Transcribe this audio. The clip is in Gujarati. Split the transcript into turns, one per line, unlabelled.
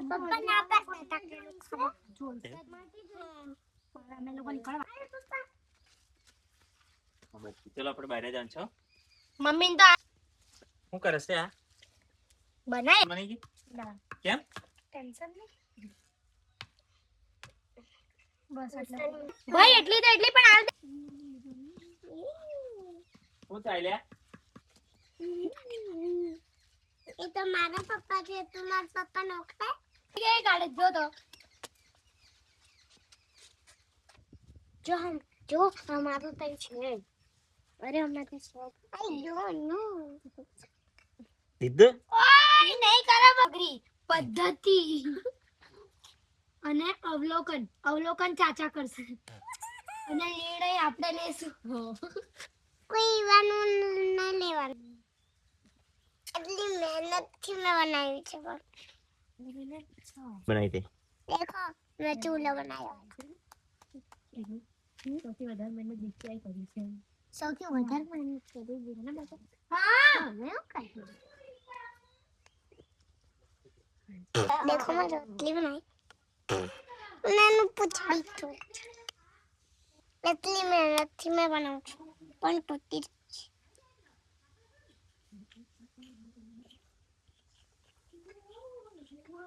પપ્પાના પર તકેલું ખબર
જો અમે
ચલો આપણે બહાર જાન છો
મમ્મી તો
શું કરે છે આ?
બનાય.
બની ગઈ? કેમ?
ટેન્શન નહીં.
બસ એટલે
ભાઈ એટલી તો એટલી પણ આ
હું ચાલ્યા
એ તો મારા પપ્પા છે તો મારા પપ્પા નોખતા જો હમ જો અમારું તઈ છે. અરે હમણાં તો આઈ ડોન્ટ નો.
દીધું?
ઓય નહીં કરે બગરી પદ્ધતિ. અને અવલોકન. અવલોકન ચાચા કરશે. અને નિર્ણય આપણે લેશું. કોઈ વાનું ન લેવાનું. એટલી મહેનત મહેનતથી મેં બનાવ્યું છે પણ.
बनाई थी।
देखो मैं चूल्हा बनाया
सौकी वधार मैंने दिखी आई करी
से। सौकी वधार मैंने करी दी ना बेटा हाँ! हाँ, मैं कर देखो मैं रोटी बनाई। मैंने पूछा भी तो રોટલી મેં નથી મેં બનાવું છું પણ તૂટી